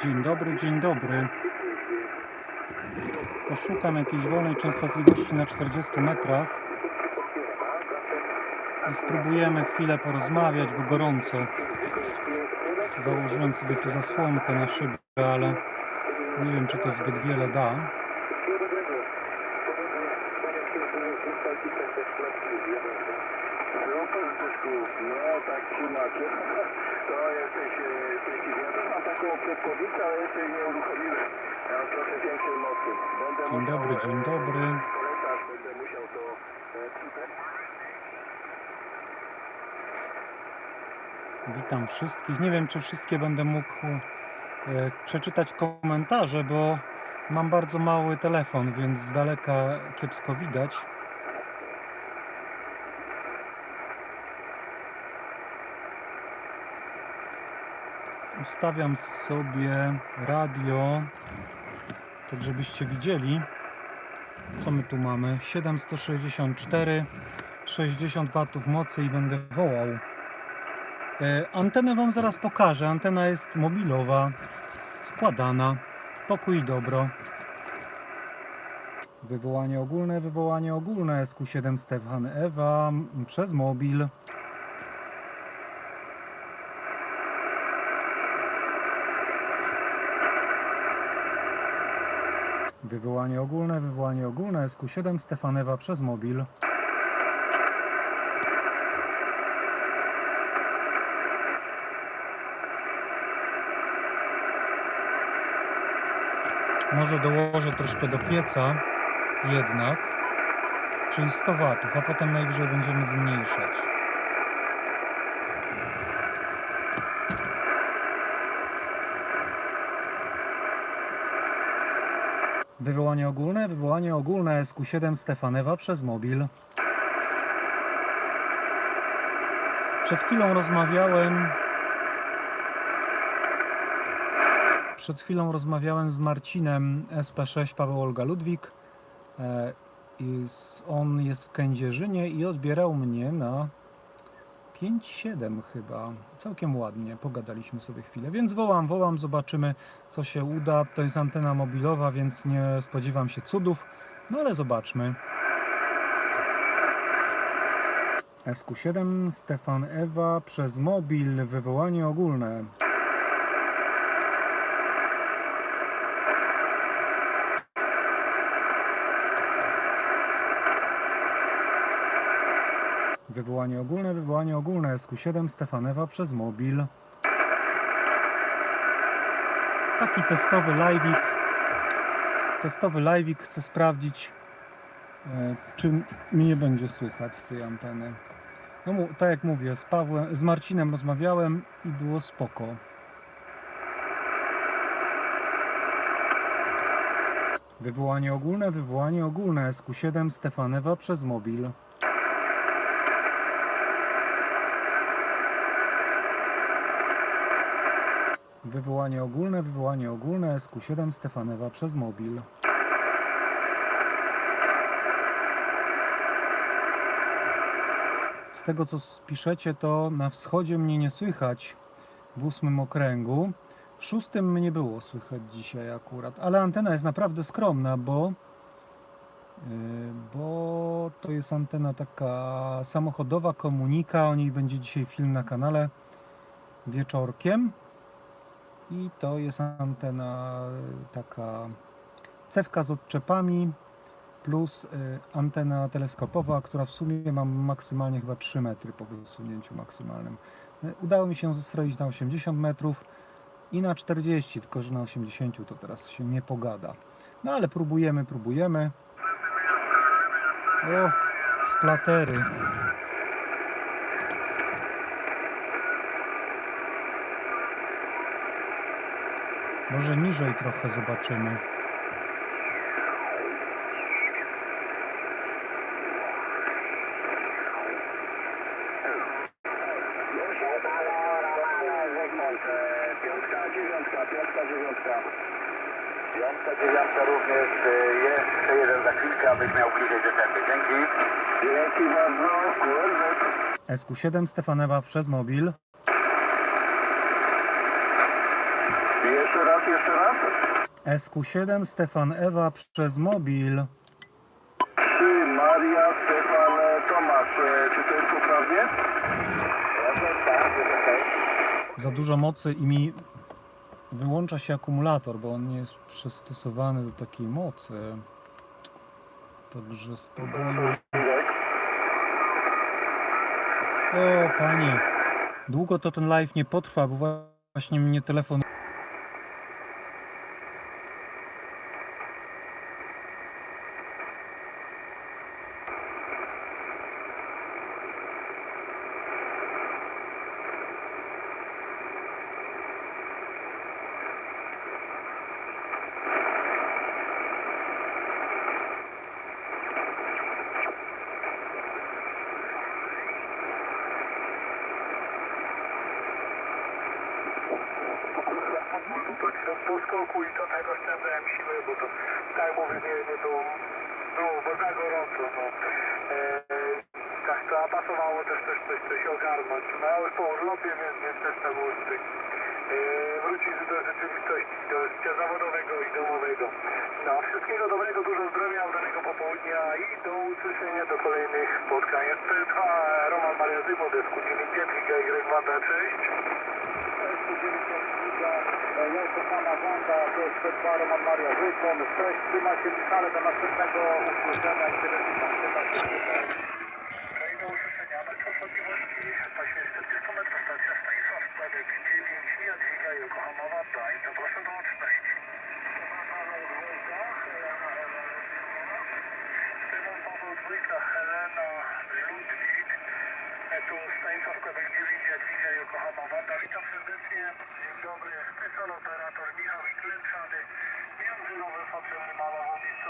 Dzień dobry, dzień dobry. Poszukam jakiejś wolnej częstotliwości na 40 metrach i spróbujemy chwilę porozmawiać, bo gorąco. Założyłem sobie tu zasłonkę na szybę, ale nie wiem, czy to zbyt wiele da. Super Zbyszku, no tak trzymacie. To jesteś e, szczęśliwy. Ja też mam taką ale jeszcze nie uruchomiłem. Ja mam trochę większej mocy. Będę Dzień musiał, dobry, e, dzień dobry. Komentarz będę musiał to e. Witam wszystkich. Nie wiem, czy wszystkie będę mógł przeczytać komentarze, bo mam bardzo mały telefon, więc z daleka kiepsko widać. Ustawiam sobie radio, tak żebyście widzieli, co my tu mamy. 764, 60 W mocy i będę wołał. E, Antenę Wam zaraz pokażę. Antena jest mobilowa, składana, pokój i dobro. Wywołanie ogólne, wywołanie ogólne SQ7 Stefan Ewa przez mobil. Wywołanie ogólne, wywołanie ogólne SQ7 Stefan Ewa przez mobil. Może dołożę troszkę do pieca jednak, czyli 100 watów, a potem najwyżej będziemy zmniejszać. Wywołanie ogólne, wywołanie ogólne SQ7 Stefanewa przez mobil. Przed chwilą rozmawiałem Przed chwilą rozmawiałem z Marcinem SP6 Paweł Olga Ludwik. E, On jest w Kędzierzynie i odbierał mnie na 5-7 chyba. Całkiem ładnie. Pogadaliśmy sobie chwilę. Więc wołam, wołam, zobaczymy co się uda. To jest antena mobilowa, więc nie spodziewam się cudów. No ale zobaczmy. SQ7 Stefan Ewa przez mobil wywołanie ogólne. Wywołanie ogólne, wywołanie ogólne SQ7 Stefanewa przez mobil. Taki testowy live'ik. Testowy live'ik chcę sprawdzić, e, czy mnie nie będzie słychać z tej anteny. No tak jak mówię, z Pawłem, z Marcinem rozmawiałem i było spoko. Wywołanie ogólne, wywołanie ogólne SQ7 Stefanewa przez mobil. Wywołanie ogólne, wywołanie ogólne SQ7 Stefanewa przez mobil. Z tego co piszecie, to na wschodzie mnie nie słychać w ósmym okręgu. W szóstym mnie było słychać dzisiaj akurat, ale antena jest naprawdę skromna, bo yy, bo to jest antena taka samochodowa, komunika, o niej będzie dzisiaj film na kanale wieczorkiem. I to jest antena y, taka cewka z odczepami plus y, antena teleskopowa, która w sumie ma maksymalnie chyba 3 metry po wysunięciu maksymalnym. Y, Udało mi się zestroić na 80 metrów i na 40, tylko że na 80 to teraz się nie pogada. No ale próbujemy, próbujemy. O, splatery. Może niżej trochę zobaczymy. Piątka, dziewiątka, piątka, dziewiątka. Piątka, dziewiątka również jest. Jeszcze jeden za chwilkę, abyś miał bliżej do tędy. Dzięki. Dzięki bardzo. Kurde. SQ7 Stefanewa przez mobil. SQ7 Stefan Ewa przez mobil. 3 Maria, Stefan, Tomasz. E, Czy to jest poprawnie? Za dużo mocy i mi wyłącza się akumulator, bo on nie jest przystosowany do takiej mocy. Także spróbujmy. O, pani. Długo to ten live nie potrwa, bo właśnie mnie telefon. Po skoku i to tak oszczędzałem siłę, bo to tak mówię, nie, nie było, było bo za gorąco. No. E, tak to a pasowało też też coś, coś ogarnąć. No ja już po urlopie, więc, więc też trzeba było e, wrócić do rzeczywistości, do życia zawodowego i domowego. No, wszystkiego dobrego, dużo zdrowia, udanego popołudnia i do usłyszenia do kolejnych spotkań. SP2 Roman Maria Zymo, desku 9 Liga Y Wanda, cześć. Jako pana Wanda, to jest P2 Roman Maria Wykon. Cześć, trzyma się Michale do następnego usłyszenia i tyle i do usłyszenia. Na częstotliwości paśmie 40 metrów stacja Stanisław Składek 9 Jadwiga Yokohama Wanda i zapraszam do łączności. Helena Ludwik. Tu Stanisław 9, Jadwiga Yokohama Wanda. Witam serdecznie. Dzień dobry. Specjal operator Michał Ikleczany. Międzynowy facel Mala Womicowa.